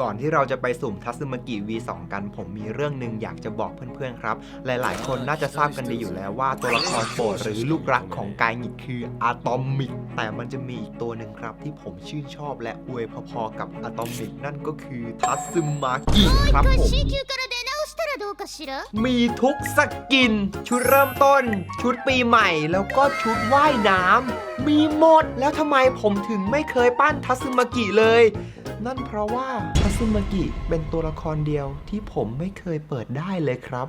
ก่อนที่เราจะไปสุ่มทัสึมากิ V2 กันผมมีเรื่องหนึ่งอยากจะบอกเพื่อนๆครับ หลายๆ คนน่าจะทราบกันดีอยู่แล้วว่าตัวละครโปรดหรือลูกรักของกายงิกคืออะตอมิก แต่มันจะมีอีกตัวหนึ่งครับ ที่ผมชื่นชอบและอวยพอๆกับอะตอมิก นั่นก็คือทัสึมากิครับผมมีทุกสกิน ชุดเริ่มต้น ชุดปีใหม่ แล้วก็ชุดว่ายน้ำมีหมดแล้วทำไมผมถึงไม่เคยปั้นทัสมากิเลย นั่นเพราะว่าคาซึมากิเป็นตัวละครเดียวที่ผมไม่เคยเปิดได้เลยครับ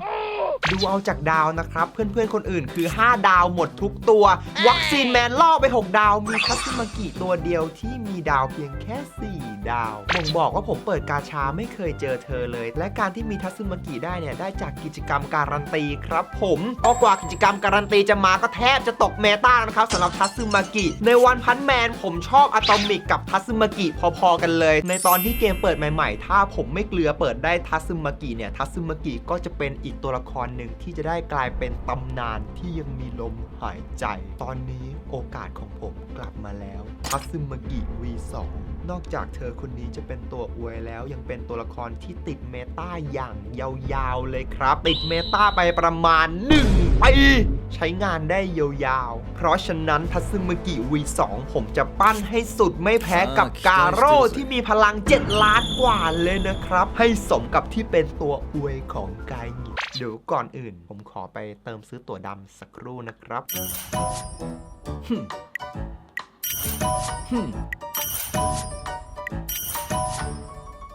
ดูเอาจากดาวนะครับ เพื่อนๆคนอื่นคือ 5 ดาวหมดทุกตัว วัคซีนแมนล่อไป 6 ดาว มีทัซึมากิตัวเดียวที่มีดาวเพียงแค่ 4 ดาวบ่งบอกว่าผมเปิดกาชาไม่เคยเจอเธอเลย และการที่มีทัซึมากิได้เนี่ยได้จากกิจกรรมการันตีครับผมพอกว่ากิจกรรมการันตีจะมาก็แทบจะตกเมตาแล้วนะครับสำหรับทัซึมากิในวันพันแมนผมชอบอะตอมิกกับทัซึมากิพอๆกันเลย ในตอนที่เกมเปิดใหม่ๆ ถ้าผมไม่เกลือเปิดได้ทัซึมากิเนี่ยทัซึมากิก็จะเป็นอีกตัวละครหนึ่งที่จะได้กลายเป็นตำนานที่ยังมีลมหายใจ ตอนนี้โอกาสของผมกลับมาแล้วทัซึมากิ V2 นอกจากเธอคนนี้จะเป็นตัวอวยแล้ว ยังเป็นตัวละครที่ติดเมตาอย่างยาวๆเลยครับ ติดเมตาไปประมาณ1ปีใช้งานได้ยาวๆ เพราะฉะนั้นทัซึมากิ V2 ผมจะปั้นให้สุดไม่แพ้กับกาโร่ที่มีพลัง 7 ล้านกว่าเลยนะครับ ให้สมกับที่เป็นตัวอวยของกายหงิด เดี๋ยวก่อนอื่น ผมขอไปเติมซื้อตั๋วดำสักครู่นะครับ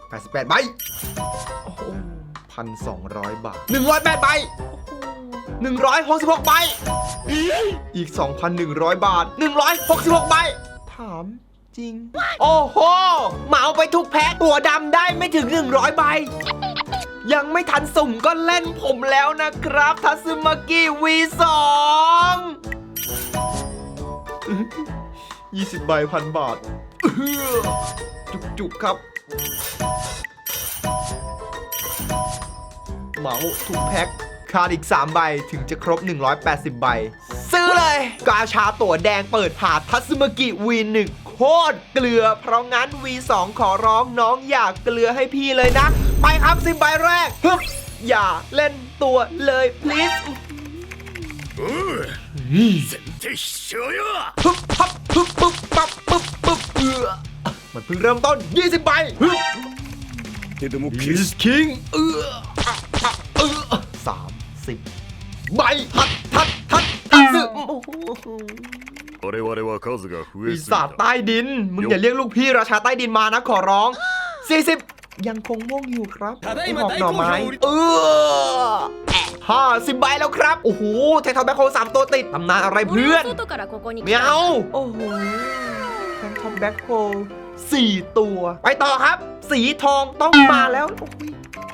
แปดสิบแปดใบพันสองร้อยบาทหนึ่งร้อยแปดใบหนึ่งร้อยหกสิบหกใบ อีกสองพันหนึ่งร้อยบาทหนึ่งร้อยหกสิบหกใบ ถามจริง โอ้โห เหมาไปทุกแพ็คตัวดำได้ไม่ถึงหนึ่งร้อยใบ ยังไม่ทันสุ่มก็เล่นผมแล้วนะครับทัซึมากิ V2 20ใบพันบาทอื้อจุกๆครับเหมาทุกแพ็คขาดอีก 3 ใบถึงจะครบ 180 ใบ ซื้อเลย กาชาตั๋วแดงเปิดผ่าทัซึมกิ V1 โคตรเกลือ เพราะงั้น V2 ขอร้องน้องอยากเกลือให้พี่เลยนะ ไปครับสิบใบแรกฮึบอย่าเล่นตัวเลย please 全然一緒よ ฮึบพับฮึบปึ๊บปั๊บปึ๊บปึ๊บเอือมันเพิ่งเริ่มต้น 20 ใบฮึบ ででも พีชคิงเอืออะอะเอือสามสิบใบทัดทัดทัดทัดซึโอ้โห 我々は数が増 ปี えすぎ ศาจ た ใต้ดิน มึงอย่าเรียกลูกพี่ราชาใต้ดินมานะขอร้อง 40 ยังคงม่วงอยู่ครับไหอบหน่อไม้ เออห้าสิบใบแล้วครับ โอ้โหไททอลแบ็คโฮสามตัวติดตำนานอะไรเพื่อนไม่เอาโอ้โหไททอลแบ็คโฮสี่ตัว ไปต่อครับ สีทองต้องมาแล้ว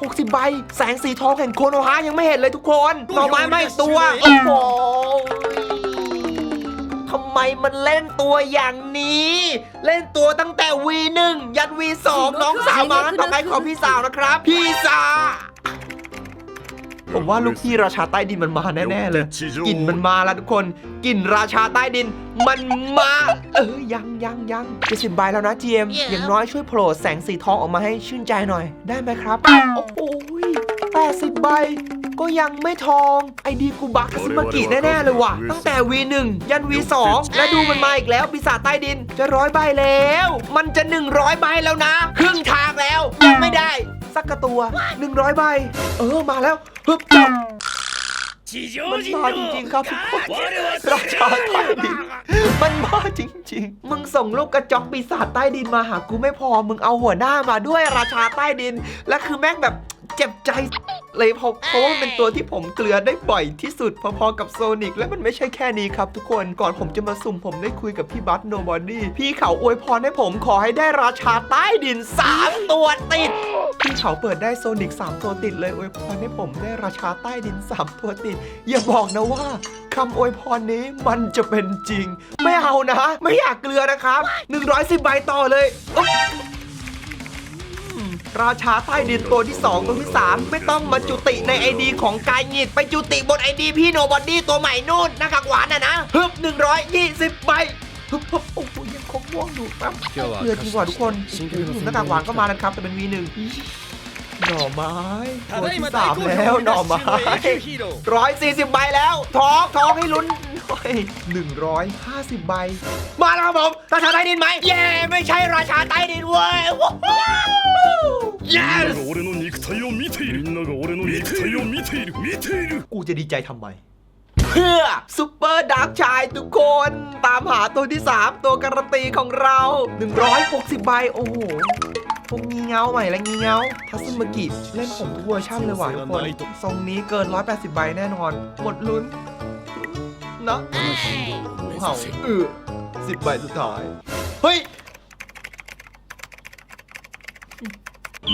หกสิบใบ แสงสีทองแห่งโคโนฮายังไม่เห็นเลยทุกคนหน่อไม้ไม่ตัว โอ้โห ไมมันเล่นตัวอย่างนี้ เล่นตัวตั้งแต่ V1 ยัน V2 น้องสาวมานั้นต่อไปขอพี่สาวนะครับ พี่สาว ผมว่าลูกพี่ราชาใต้ดินมันมาแน่ๆเลย地上กลิ่นมันมาแล้วทุกคนกลิ่นราชาใต้ดินมันมา เออยังยังยังจะสิบใบแล้วนะเจมอย่างน้อยช่วยโผล่แสงสีทองออกมาให้ชื่นใจหน่อย ได้ไหมครับ โอ้โหแปดสิบใบ ก็ยังไม่ทอง ไอดีกูบักซึมากิแน่ๆเลยว่ะ ตั้งแต่ V1 ยัน V2 แล้วดูมันมาอีกแล้วปีศาจใต้ดิน จะร้อยใบแล้ว มันจะ 100ใบแล้วนะ ครึ่งทางแล้ว ยังไม่ได้ สักกระตัว 100ใบ เออมาแล้วฮึบจับมันบ้าจริงๆครับทุกคนราชาใต้ดิน มันบ้าจริง ๆ มึงส่งลูกกระจกปีศาจใต้ดินมาหากูไม่พอ มึงเอาหัวหน้ามาด้วยราชาใต้ดิน และคือแม่งแบบ เจ็บใจเลยเพราะเพราะว่าเป็นตัวที่ผมเกลือได้บ่อยที่สุดพอๆกับโซนิกและมันไม่ใช่แค่นี้ครับทุกคนก่อนผมจะมาสุ่มผมได้คุยกับพี่บัตโนบอดี้พี่เขาอวยพรให้ผมขอให้ได้ราชาใต้ดิน 3 ตัวติด พี่เขาเปิดได้โซนิก 3 ตัวติดเลยอวยพรให้ผมได้ราชาใต้ดิน 3 ตัวติด อย่าบอกนะว่าคำอวยพรนี้มันจะเป็นจริง ไม่เอานะ ไม่อยากเกลือนะครับ 110ใบต่อเลยอุ๊บอืม ราชาใต้ดินตัวที่ 2 ตัวที่ 3 ไม่ต้องมาจุติในไอดีของกายหงิดไปจุติบนไอดีพี่โนบอดี้ตัวใหม่นู่นหน้ากากหวานอะนะฮึบ120ใบโอ้โหยังคงม่วงอยู่ครับเพื่อดีกว่าทุกคนหน้ากากหวานก็มาแล้วครับ แต่เป็นวีหนึ่งหน่อไม้ตัวที่สามแล้วหน่อไม้ร้อยสี่สิบใบแล้วท้องท้องให้ลุ้นหนึ่งร้อยห้าสิบใบ มาแล้วครับผมราชาใต้ดินไหมเย้ ไม่ใช่ราชาใต้ดินเว้ย yes が俺の肉体を見ているみんなが俺の肉体を見ている見ている กูจะดีใจทำไม เพื่อซุปเปอร์ดาร์กชายทุกคน ตามหาตัวที่ 3 ตัวการันตีของเรา 160 ใบ โอ้โห พวกงีเงาใหม่และงีเงาทัซึมากิเล่นผมทุกเวอร์ชันเลยว่ะทุกคน ทรงนี้เกิน 180 ใบแน่นอน หมดลุ้นเนาะ このヒーローを目 เห่า 指せ เออสิบใบสุดท้าย เฮ้ย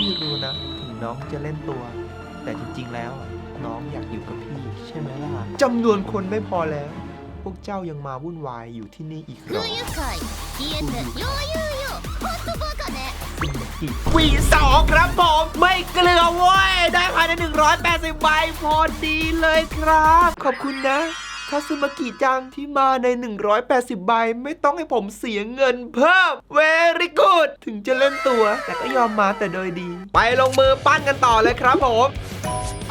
พี่รู้นะ ถึงน้องจะเล่นตัว แต่จริงๆแล้วอะน้องอยากอยู่กับพี่ ใช่ไหมล่ะจำนวนคนไม่พอแล้ว พวกเจ้ายังมาวุ่นวายอยู่ที่นี่อีกเหร 空 อ 輸会消えてよう言うよほんとバカね วีสองครับผม ไม่เกลือเว้ย ได้ภายใน 180 ใบพอดีเลยครับ ขอบคุณนะ คาซึมากิจังที่มาใน 180 ใบ ไม่ต้องให้ผมเสียเงินเพิ่ม very good ถึงจะเล่นตัว แต่ก็ยอมมาแต่โดยดี ไปลงมือปั้นกันต่อเลยครับผม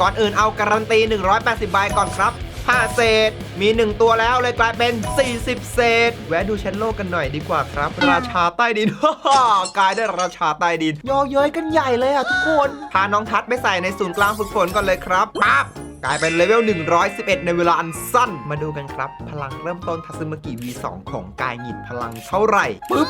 ก่อนอื่นเอาการันตี 180 ใบก่อนครับ5เศษ มี 1 ตัวแล้วเลยกลายเป็น 40 เศษ แวะดูแชทโลกกันหน่อยดีกว่าครับ ราชาใต้ดิน กลายได้ราชาใต้ดินย่อเย้ยกันใหญ่เลยอะทุกคน พาน้องทัดไปใส่ในศูนย์กลางฝึกฝนก่อนเลยครับปั๊บ กลายเป็นเลเวล 111 ในเวลาอันสั้น มาดูกันครับ พลังเริ่มต้นทัซึมกิ V2 ของกายหินพลังเท่าไหร่ปึ๊บ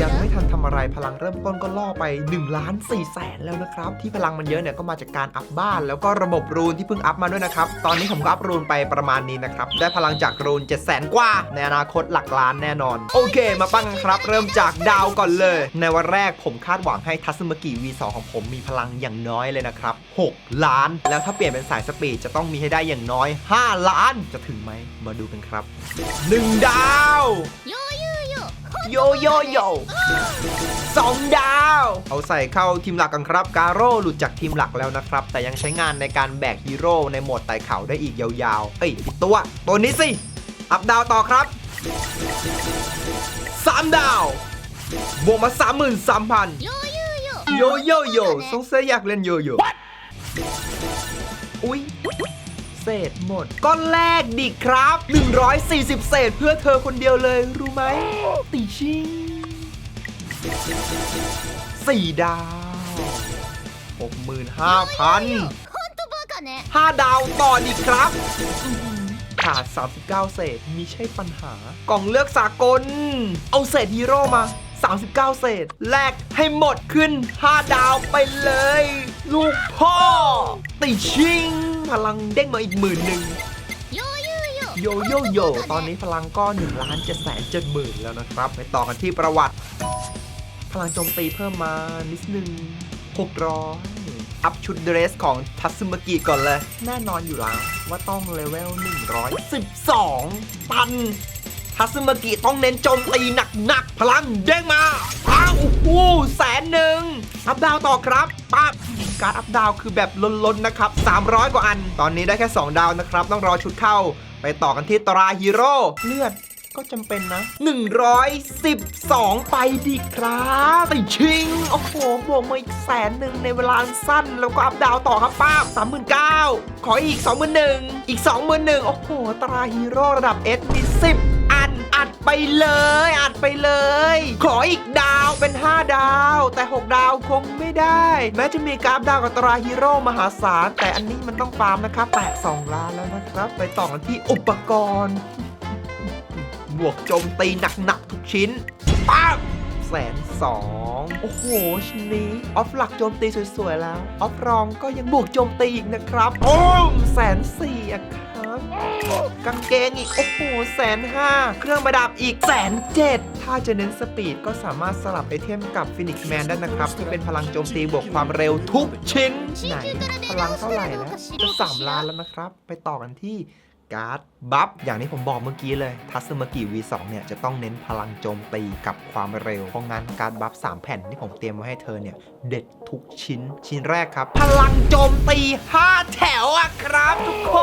ยังไม่ทันทำอะไรพลังเริ่มต้นก็ล่อไป1ล้าน4แสนแล้วนะครับ ที่พลังมันเยอะเนี่ยก็มาจากการอัพบ้าน แล้วก็ระบบรูนที่เพิ่งอัพมาด้วยนะครับ ตอนนี้ผมก็อัพรูนไปประมาณนี้นะครับ ได้พลังจากรูน7ดแสนกว่า ในอนาคตหลักล้านแน่นอน โอเค มาปั้งกันครับ เริ่มจากดาวก่อนเลย ในวันแรกผมคาดหวังให้ทัซึมกิ V2 ของผมมีพลังอย่างน้อยเลยนะครับ6ล้าน แล้วถ้าเปลี่ยนเป็นสายสปีดจะต้องมีให้ได้อย่างน้อย 5 ล้านจะถึงไหมมาดูกันครับ 1 ดาว โยโยโยสองดาว เอาใส่เข้าทีมหลักกันครับการโร่หลุดจากทีมหลักแล้วนะครับ แต่ยังใช้งานในการแบกฮีโร่ในโหมดไต่เขาได้อีกยาวๆ เอ้ยตัว ตัวนี้สิ อัพดาวต่อครับสามดาวบวกมาสามหมื่นสามพันโยโยโยสงสัยอยากเล่นโยโย่ อุ๊ยเศษหมด ก็แลกดิครับ 140 เศษเพื่อเธอคนเดียวเลยรู้ไหม ติชิงสี่ดาว 65,000าดาวต่อดีครับ ขาด 39 เศษมีใช่ปัญหากล่องเลือกสากล เอาเศษฮีโร่มา 39 เศษ แลกให้หมดขึ้น 5 ดาวไปเลย ลูกพ่อ ติชิง พลังเด้งมาอีกหมื่นหนึ่งโยโย่โยตอนนี้พลังก็1ล้านเจ็ดแสนเจ็ดหมื่นแล้วนะครับ ไปต่อกันที่ประวัติ พลังโจมตีเพิ่มมานิดนึง600 อัพชุดเดรสของทัสมกิก่อนเลย แน่นอนอยู่แล้วว่าต้องเลเวล 112 ตัน ทัสมากิต้องเน้นโจมตีหนักๆ พลังเด้งมาอ้าวโอ้โหแสนหนึ่งอัพดาวต่อครับปั๊บการอัพดาวคือแบบล้นๆ นะครับ 300 กว่าอัน ตอนนี้ได้แค่ 2 ดาวนะครับ ต้องรอชุดเข้า ไปต่อกันที่ตราฮีโร่เลือดก็จำเป็นนะ 112 ไปดีครับไปชิง โอ้โห บวกมาอีกแสนหนึ่งในเวลาสั้น แล้วก็อัพดาวต่อครับป้าบ39,000ขออีก21,000อีก21,000โอ้โห ตราฮีโร่ระดับ S มี10อันอัด ไปเลย อัดไปเลย ขออีกดาวเป็น 5 ดาว แต่ 6 ดาวคงไม่ได้ แม้จะมีกราฟดาวกับตราฮีโร่มหาศาล แต่อันนี้มันต้องฟาร์มนะครับแตะ2ล้านแล้วนะครับ ไปต่อกันที่อุปกรณ์บวกโจมตีหนักๆทุกชิ้นปั๊บแสนสองโอ้โห ชิ้นนี้ ออฟหลักโจมตีสวยๆแล้ว ออฟรองก็ยังบวกโจมตีอีกนะครับ โอ้มแสนสี่อะครับ กางเกงอีก โอ้โหแสนห้าเครื่องประดับอีกแสนเจ็ดถ้าจะเน้นสปีดก็สามารถสลับไอเทมกับฟินิกซ์แมนได้นะครับที่เป็นพลังโจมตีบวกความเร็วทุกชิ้น ไหน พลังเท่าไหร่แล้วจะสามล้านแล้วนะครับ ไปต่อกันที่ การ์ดบัฟอย่างที่ผมบอกเมื่อกี้เลย ทัศมากิ V2 เนี่ยจะต้องเน้นพลังโจมตีกับความเร็ว เพราะงั้นการ์ดบัฟ3แผ่นที่ผมเตรียมไว้ให้เธอเนี่ย เด็ดทุกชิ้นชิ้นแรกครับ พลังโจมตี 5 แถวอะครับทุกค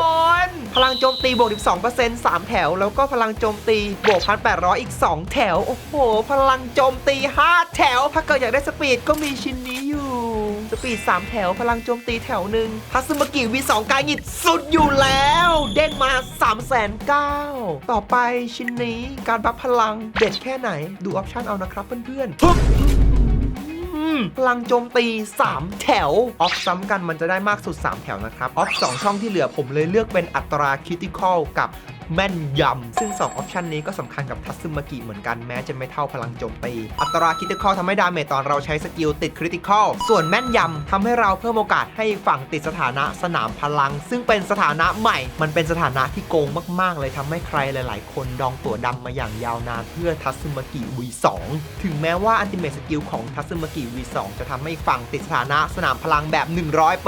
น พลังโจมตีบวก 12% 3 แถว แล้วก็พลังโจมตีบวก 1,800 อีก 2 แถว โอ้โห พลังโจมตี 5 แถว ถ้าเกิดอยากได้สปีดก็มีชิ้นนี้ สปีด 3 แถว พลังโจมตีแถวหนึ่งทัศมากิวี2กายหงิดสุดอยู่แล้ว เด้งมา3 9 0 0 0 ต่อไปชิ้นนี้การบัฟพลังเด็ดแค่ไหนดูออปชั่นเอานะครับเพื่อนๆ พลังโจมตี 3 แถว ออฟซ้ำกันมันจะได้มากสุด 3 แถวนะครับ ออฟ 2 ช่องที่เหลือผมเลยเลือกเป็นอัตราคริติคอลกับแม่นยำ ซึ่ง 2 ออปชันนี้ก็สำคัญกับทัซึมากิเหมือนกันแม้จะไม่เท่าพลังโจมตี อัตราคริติคอลทำให้ดาเมจตอนเราใช้สกิลติดคริติคอล ส่วนแม่นยำทำให้เราเพิ่มโอกาสให้ฝั่งติดสถานะสนามพลัง ซึ่งเป็นสถานะใหม่ มันเป็นสถานะที่โกงมากๆ เลยทำให้ใครหลาย ๆ คนดองตั๋วดำมาอย่างยาวนานเพื่อทัซึมากิ V2 ถึงแม้ว่าอันติเมตสกิลของทัซึมากิ V2 จะทำให้ฝั่งติดสถานะสนามพลังแบบ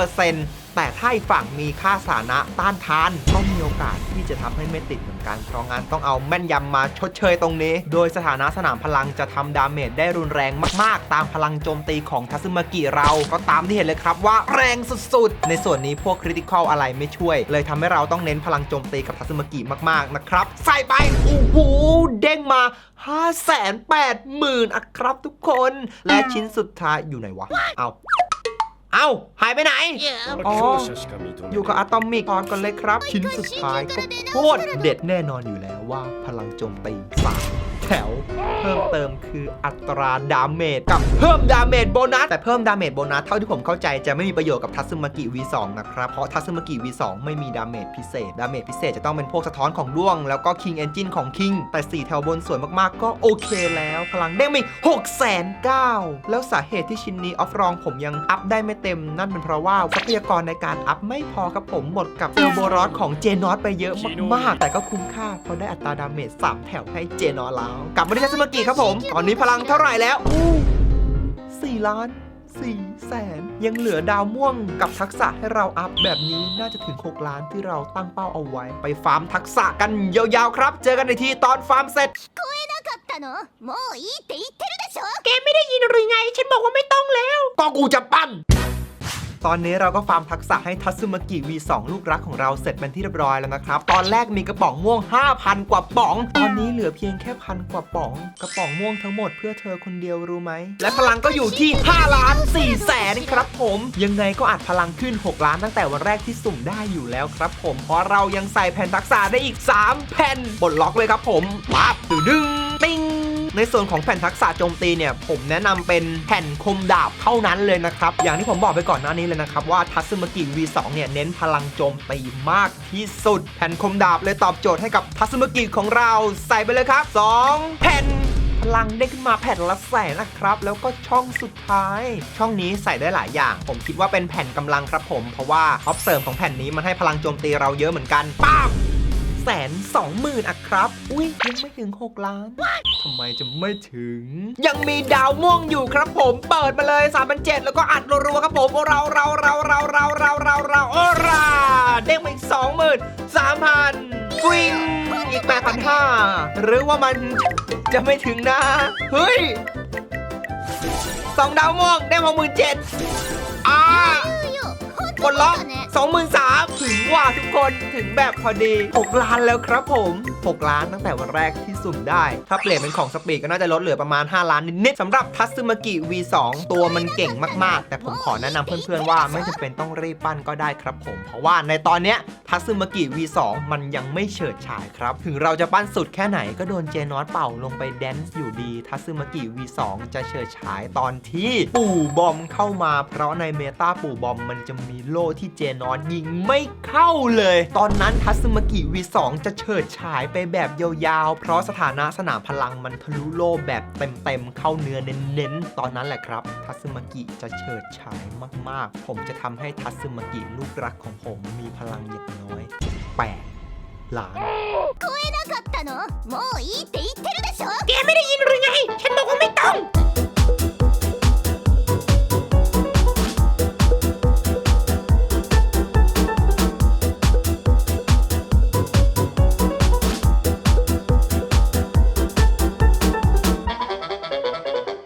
100% แต่ถ้าอีกฝั่งมีค่าสถานะต้านทานก็มีโอกาสที่จะทำให้ไม่ติดเหมือนกันเพราะงั้นต้องเอาแม่นยำมาชดเชยตรงนี้ โดยสถานะสนามพลังจะทำดาเมจได้รุนแรงมาก ๆ ตามพลังโจมตีของทัซึมากิเราก็ตามที่เห็นเลยครับว่าแรงสุด ๆ ในส่วนนี้พวกคริติคอลอะไรไม่ช่วย เลยทำให้เราต้องเน้นพลังโจมตีกับทัซึมากิมาก ๆ นะครับ ใส่ไปโอ้โหเด้งมา 5 8 0 0 0 0อะครับทุกคน และชิ้นสุดท้ายอยู่ไหนวะ เอา เอ้าหายไปไหน อ๋อ อยู่กับอะตอมิกพอนกันเลยครับ ชิ้นสุดท้ายก็โคตรเด็ดแน่นอนอยู่แล้วว่าพลังโจมตีสาม แถว เพิ่มเติมคืออัตราดาเมจกับเพิ่มดาเมจโบนัสแต่เพิ่มดาเมจโบนัสเท่าที่ผมเข้าใจจะไม่มีประโยชน์กับทัซึมากิ V2 นะครับ เพราะทัซึมากิ V2 ไม่มีดาเมจพิเศษ ดาเมจพิเศษจะต้องเป็นพวกสะท้อนของด้วง แล้วก็ King Engine ของ King แต่ 4 แถวบนสวยมากๆ ก็โอเคแล้ว พลังเด้งมี6 9 0 0แล้วสาเหตุที่ชิ้นนี้ออฟรองผมยังอัพได้ไม่เต็ม นั่นเป็นเพราะว่าทรัพยากรในการอัพไม่พอครับผมหมดกับเอลโบรอสของเจนอสไปเยอะมากๆแต่ก็คุ้มค่าเพราะได้อัตราดาเมจ3แถวให้เจนอสแล้วกลับมาที่ทัสมากิครับผม ตอนนี้พลังเท่าไหร่แล้วสี่ล้านสี่แสนยังเหลือดาวม่วงกับทักษะให้เราอัพแบบนี้น่าจะถึง 6 ล้านที่เราตั้งเป้าเอาไว้ ไปฟาร์มทักษะกันยาวๆครับ เจอกันในทีตอนฟาร์มเสร็จเกมไม่ได้ยินหรือไง ฉันบอกว่าไม่ต้องแล้ว ก็กูจะปั้น ตอนนี้เราก็ฟาร์มทักษะให้ทัซึมากิ V2 ลูกรักของเราเสร็จเป็นที่เรียบร้อยแล้วนะครับ ตอนแรกมีกระป๋องม่วง 5,000 กว่าป๋อง ตอนนี้เหลือเพียงแค่พันกว่าป๋อง กระป๋องม่วงทั้งหมดเพื่อเธอคนเดียวรู้ไหม และพลังก็อยู่ที่5ล้าน4แสนครับผม ยังไงก็อัดพลังขึ้น 6 ล้านตั้งแต่วันแรกที่สุ่มได้อยู่แล้วครับผม เพราะเรายังใส่แผ่นทักษะได้อีก 3 แผ่นปลดล็อกเลยครับผมปั๊บดึงติ้ง ในส่วนของแผ่นทักษะโจมตีเนี่ยผมแนะนำเป็นแผ่นคมดาบเท่านั้นเลยนะครับ อย่างที่ผมบอกไปก่อนหน้านี้เลยนะครับว่าทัซึมกิ V2 เนี่ยเน้นพลังโจมตีมากที่สุด แผ่นคมดาบเลยตอบโจทย์ให้กับทัซึมกิของเราใส่ไปเลยครับ 2 แผ่นพลังได้ขึ้นมาแผ่นละแสนนะครับ แล้วก็ช่องสุดท้าย ช่องนี้ใส่ได้หลายอย่าง ผมคิดว่าเป็นแผ่นกำลังครับผม เพราะว่าออฟเสริมของแผ่นนี้มันให้พลังโจมตีเราเยอะเหมือนกันป้าบ แสนสองหมื่นอะครับ อุ้ยยังไม่ถึง 6 ล้าน ทำไมจะไม่ถึง ยังมีดาวม่วงอยู่ครับผมเปิดมาเลย3 7 0 0แล้วก็อัดรัวๆครับผมโอเราเราเราเราเราเราเราเราโอราเด้งมาอีกสองหมื่นสามพันฟิงอีกแปดพันห้าหรือว่ามันจะไม่ถึงนะ เฮ้ยสองดาวม่วงได้มาหมื่นเจ็ดอ่า คนละ23,000ถึงว่าทุกคนถึงแบบพอดีอกล้านแล้วครับผม 6 ล้านตั้งแต่วันแรกที่สุ่มได้ ถ้าเปลี่ยนเป็นของสปีดก็น่าจะลดเหลือประมาณ 5 ล้านนิดๆสำหรับทัซึมากิ V2 ตัวมันเก่งมากๆ แต่ผมขอแนะนำเพื่อนๆว่าไม่จำเป็นต้องรีบปั้นก็ได้ครับผม เพราะว่าในตอนเนี้ยทัซึมากิ V2 มันยังไม่เฉิดฉายครับ ถึงเราจะปั้นสุดแค่ไหนก็โดนเจนอสเป่าลงไปแดนซ์อยู่ดีทัซึมากิ V2 จะเฉิดฉายตอนที่ปู่บอมเข้ามา เพราะในเมตาปู่บอมมันจะมีโล่ที่เจนอสยิงไม่เข้าเลย ตอนนั้นทัซึมากิ V2 จะเฉิดฉายไปแบบยาวๆ เพราะสถานะสนามพลังมันทะลุโล่แบบเต็มๆ เข้าเนื้อเน้นๆ ตอนนั้นแหละครับ ทัซึมากิจะเฉิดฉายมากๆ ผมจะทำให้ทัซึมากิลูกรักของผมมีพลังอย่างน้อย 8 ล้าน なかったのもういいって言ってるでしょ แกไม่ได้ยินหรือไง ฉันบอกว่าไม่ต้อง